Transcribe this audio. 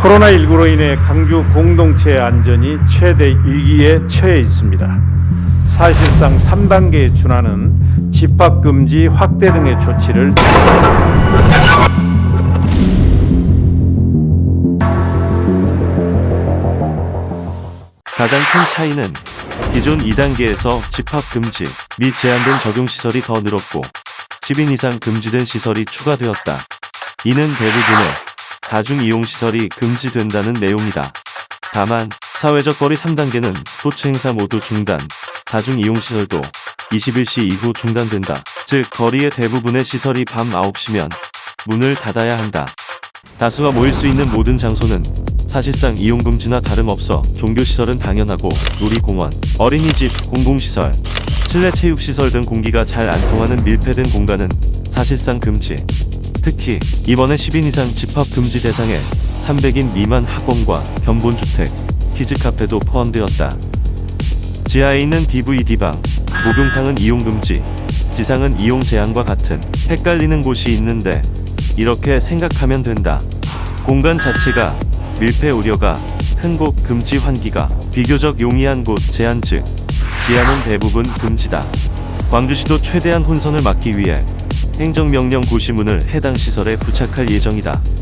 코로나19로 인해 강주 공동체 안전이 최대 위기에 처해 있습니다. 사실상 3단계에 준하는 집합금지 확대 등의 조치를 가장 큰 차이는 기존 2단계에서 집합 금지 및 제한된 적용 시설이 더 늘었고 10인 이상 금지된 시설이 추가되었다. 이는 대부분의 다중 이용 시설이 금지된다는 내용이다. 다만 사회적 거리 3단계는 스포츠 행사 모두 중단, 다중 이용 시설도 21시 이후 중단된다. 즉 거리의 대부분의 시설이 밤 9시면 문을 닫아야 한다. 다수가 모일 수 있는 모든 장소는 사실상 이용 금지나 다름없어 종교시설은 당연하고 놀이공원, 어린이집, 공공시설, 실내 체육시설 등 공기가 잘 안 통하는 밀폐된 공간은 사실상 금지. 특히 이번에 10인 이상 집합 금지 대상에 300인 미만 학원과 견본주택, 키즈카페도 포함되었다. 지하에 있는 DVD방, 목욕탕은 이용 금지, 지상은 이용 제한과 같은 헷갈리는 곳이 있는데 이렇게 생각하면 된다. 공간 자체가 밀폐 우려가 큰 곳 금지 환기가 비교적 용이한 곳 제한 즉 지하는 대부분 금지다. 광주시도 최대한 혼선을 막기 위해 행정명령 고시문을 해당 시설에 부착할 예정이다.